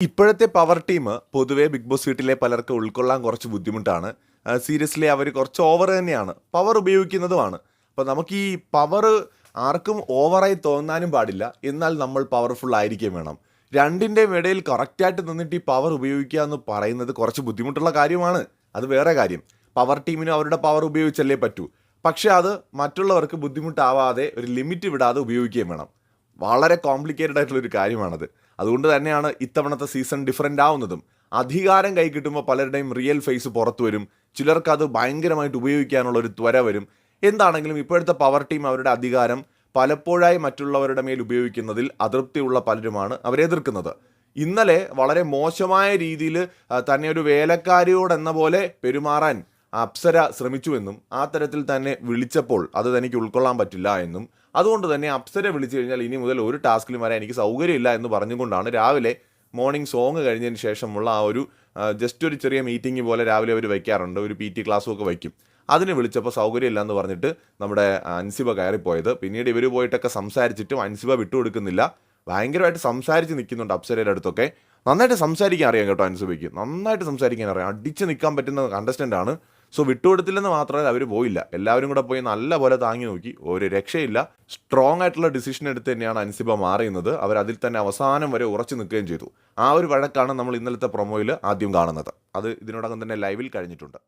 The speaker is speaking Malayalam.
ഇപ്പോഴത്തെ പവർ ടീം പൊതുവെ ബിഗ് ബോസ് വീട്ടിലെ പലർക്ക് ഉൾക്കൊള്ളാൻ കുറച്ച് ബുദ്ധിമുട്ടാണ്. സീരിയസ്ലി അവർ കുറച്ച് ഓവർ തന്നെയാണ്. പവർ ഉപയോഗിക്കുന്നതുമാണ്. അപ്പോൾ നമുക്ക് ഈ പവർ ആർക്കും ഓവറായി തോന്നാനും പാടില്ല. എന്നാൽ നമ്മൾ പവർഫുൾ ആയിരിക്കുകയും വേണം. രണ്ടിന്റെയും ഇടയിൽ കറക്റ്റായിട്ട് നിന്നിട്ട് ഈ പവർ ഉപയോഗിക്കുക എന്ന് പറയുന്നത് കുറച്ച് ബുദ്ധിമുട്ടുള്ള കാര്യമാണ്. അത് വേറെ കാര്യം. പവർ ടീമിന് അവരുടെ പവർ ഉപയോഗിച്ചല്ലേ പറ്റൂ. പക്ഷേ അത് മറ്റുള്ളവർക്ക് ബുദ്ധിമുട്ടാവാതെ ഒരു ലിമിറ്റ് വിടാതെ ഉപയോഗിക്കുകയും വേണം. വളരെ കോംപ്ലിക്കേറ്റഡ് ആയിട്ടുള്ള ഒരു കാര്യമാണത്. അതുകൊണ്ട് തന്നെയാണ് ഇത്തവണത്തെ സീസൺ ഡിഫറെന്റ് ആവുന്നതും. അധികാരം കൈകിട്ടുമ്പോൾ പലരുടെയും റിയൽ ഫേസ് പുറത്തു വരും. ചിലർക്ക് അത് ഭയങ്കരമായിട്ട് ഉപയോഗിക്കാനുള്ള ഒരു ത്വര വരും. എന്താണെങ്കിലും ഇപ്പോഴത്തെ പവർ ടീം അവരുടെ അധികാരം പലപ്പോഴായി മറ്റുള്ളവരുടെ മേൽ ഉപയോഗിക്കുന്നതിൽ അതൃപ്തിയുള്ള പലരുമാണ് അവരെ എതിർക്കുന്നത്. ഇന്നലെ വളരെ മോശമായ രീതിയിൽ തന്നെ ഒരു വേലക്കാരിയോടെന്ന പോലെ പെരുമാറാൻ അപ്സര ശ്രമിച്ചുവെന്നും ആ തരത്തിൽ തന്നെ വിളിച്ചപ്പോൾ അത് തനിക്ക് ഉൾക്കൊള്ളാൻ പറ്റില്ല എന്നും അതുകൊണ്ട് തന്നെ അപ്സര വിളിച്ചു കഴിഞ്ഞാൽ ഇനി മുതൽ ഒരു ടാസ്കിലും വരാൻ എനിക്ക് സൗകര്യമില്ല എന്ന് പറഞ്ഞുകൊണ്ടാണ് രാവിലെ മോർണിംഗ് സോങ് കഴിഞ്ഞതിന് ശേഷമുള്ള ആ ഒരു ജസ്റ്റ് ഒരു ചെറിയ മീറ്റിംഗ് പോലെ രാവിലെ അവർ വയ്ക്കാറുണ്ട് ഒരു പി ടി ക്ലാസ്സും ഒക്കെ വയ്ക്കും. അതിന് വിളിച്ചപ്പോൾ സൗകര്യമില്ല എന്ന് പറഞ്ഞിട്ട് നമ്മുടെ അൻസിബ കയറിപ്പോയത്. പിന്നീട് ഇവർ പോയിട്ടൊക്കെ സംസാരിച്ചിട്ടും അൻസിബ വിട്ടുകൊടുക്കുന്നില്ല. ഭയങ്കരമായിട്ട് സംസാരിച്ച് നിൽക്കുന്നുണ്ട് അപ്സരയുടെ അടുത്തൊക്കെ. നന്നായിട്ട് സംസാരിക്കാൻ അറിയാം കേട്ടോ അൻസിബയ്ക്ക്. നന്നായിട്ട് സംസാരിക്കാൻ അറിയാം. അടിച്ച് നിൽക്കാൻ പറ്റുന്ന കണ്ടസ്റ്റന്റ് ആണ്. സോ വിട്ടുകൊടുത്തില്ലെന്ന് മാത്രമല്ല അവർ പോയില്ല. എല്ലാവരും കൂടെ പോയി നല്ല പോലെ താങ്ങി നോക്കി. ഒരു രക്ഷയില്ല. സ്ട്രോങ് ആയിട്ടുള്ള ഡിസിഷൻ എടുത്ത് തന്നെയാണ് അൻസിബ മാറിയുന്നത് അവർ അതിൽ തന്നെ അവസാനം വരെ ഉറച്ചു നിൽക്കുകയും ചെയ്തു. ആ ഒരു വഴക്കാണ് നമ്മൾ ഇന്നലത്തെ പ്രൊമോയിൽ ആദ്യം കാണുന്നത്. അത് ഇതിനോടകം തന്നെ ലൈവിൽ കഴിഞ്ഞിട്ടുണ്ട്.